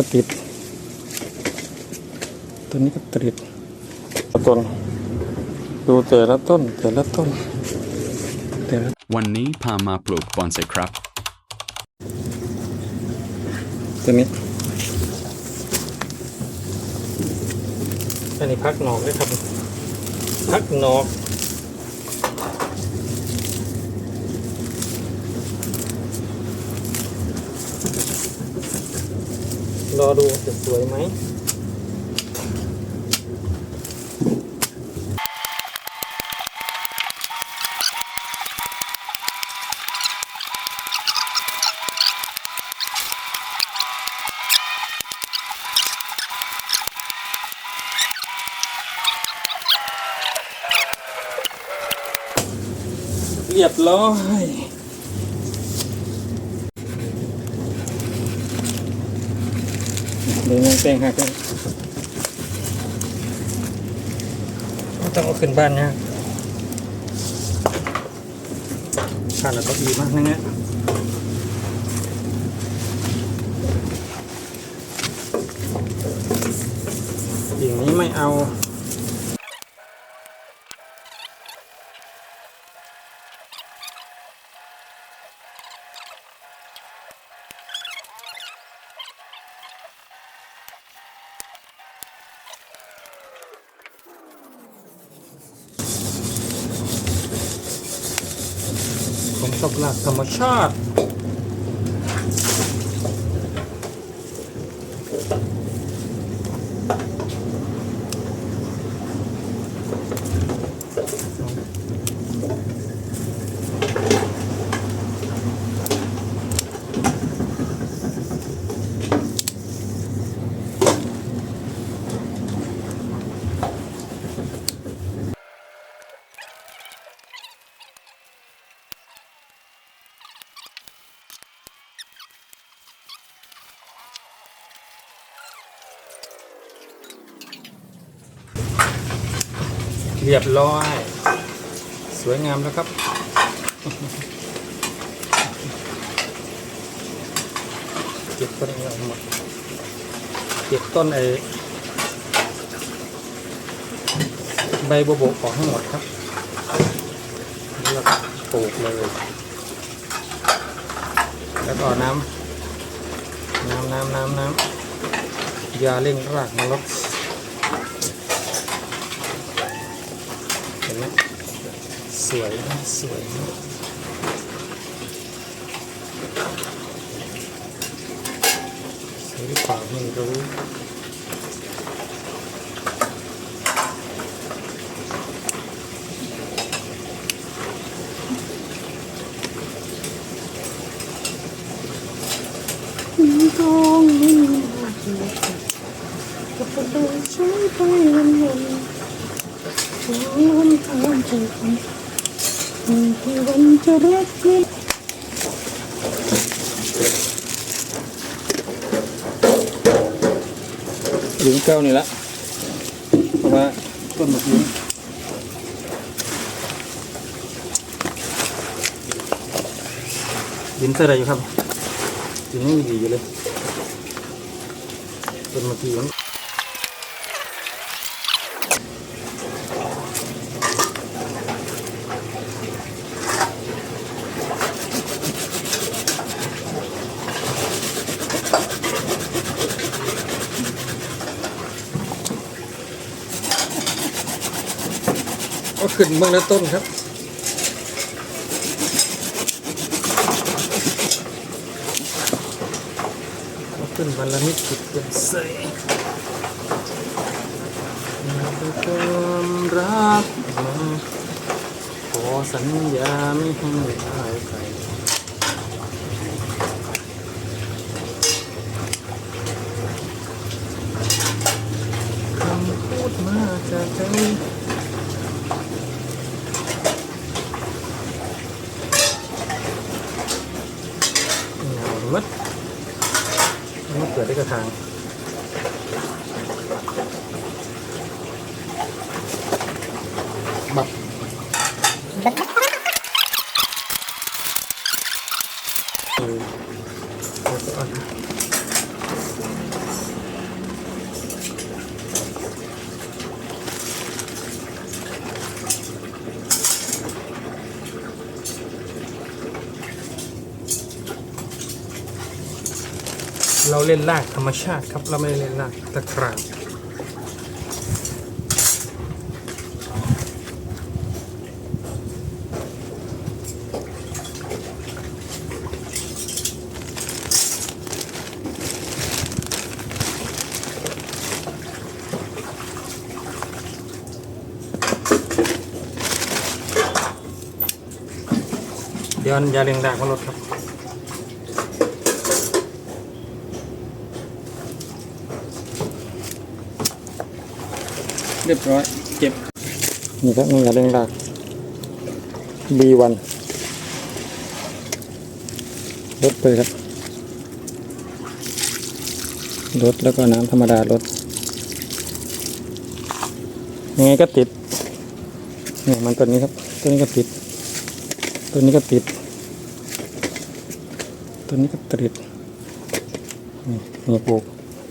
ก็ติด ตัวนี้ก็ติดต้นดูแต่ละต้นแต่ละต้นแต่ละวันนี้พามาปลูกบอนไซครับ ตัวนี้อันนี้พักหนอกด้วยครับพักหนอก รอดูจะสวยไหมเรียบร้อย เดี๋ยวยังแป้งหักเลยต้องเอาขึ้นบ้านนี่ยขาดแล้วก็ดีมากนะเนี่ยอย่างนี้ไม่เอา ผมตก เรียบร้อย สวยงามแล้วครับ เก็บต้นอะไรหมด เก็บต้นไอใบโบโบกออกให้หมดครับแล้วก็ปลูกเลย แล้วก็เอน้ำน้ำน้ำน้ำน้ำยาเร่งรากมาลด เห็นไหมสวยนะสวยนะสวยหรือเปล่าไม่รู้อยู่เก้านี่ละเพราะว่าต้นมะพร้าวดินเท่า ไรอยู่ครับดินยังดีอยู่เลยต้นมะพร้าวก็ ขึ้นเมื่อละต้นครับขึ้นวันละนิดจิตเป็นใสด้วยความรักขอสัญญาไม่ให้หายไปคำพูดมาจากใจเหงา มัดมันเกิดได้กระทางบับเออแล้วก็เอา เราเล่นลากธรรมชาติครับ เราไม่ได้เล่นลากตะกร้าเดี๋ยวอย่าเร่งรากมาลดครับ เรียบร้อย เก็บ นี่ครับนี่อย่าเร่งราก B1 ลดไปครับลดแล้วก็น้ำธรรมดาลดยังไงก็ติดเนี่ยมันตัวนี้ครับ ตัวนี้ก็ติด ตัวนี้ก็ติด ตัวนี้ก็ติดนี่นี่ปลูก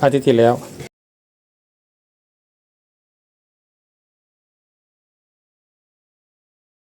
อาทิตย์ที่แล้ว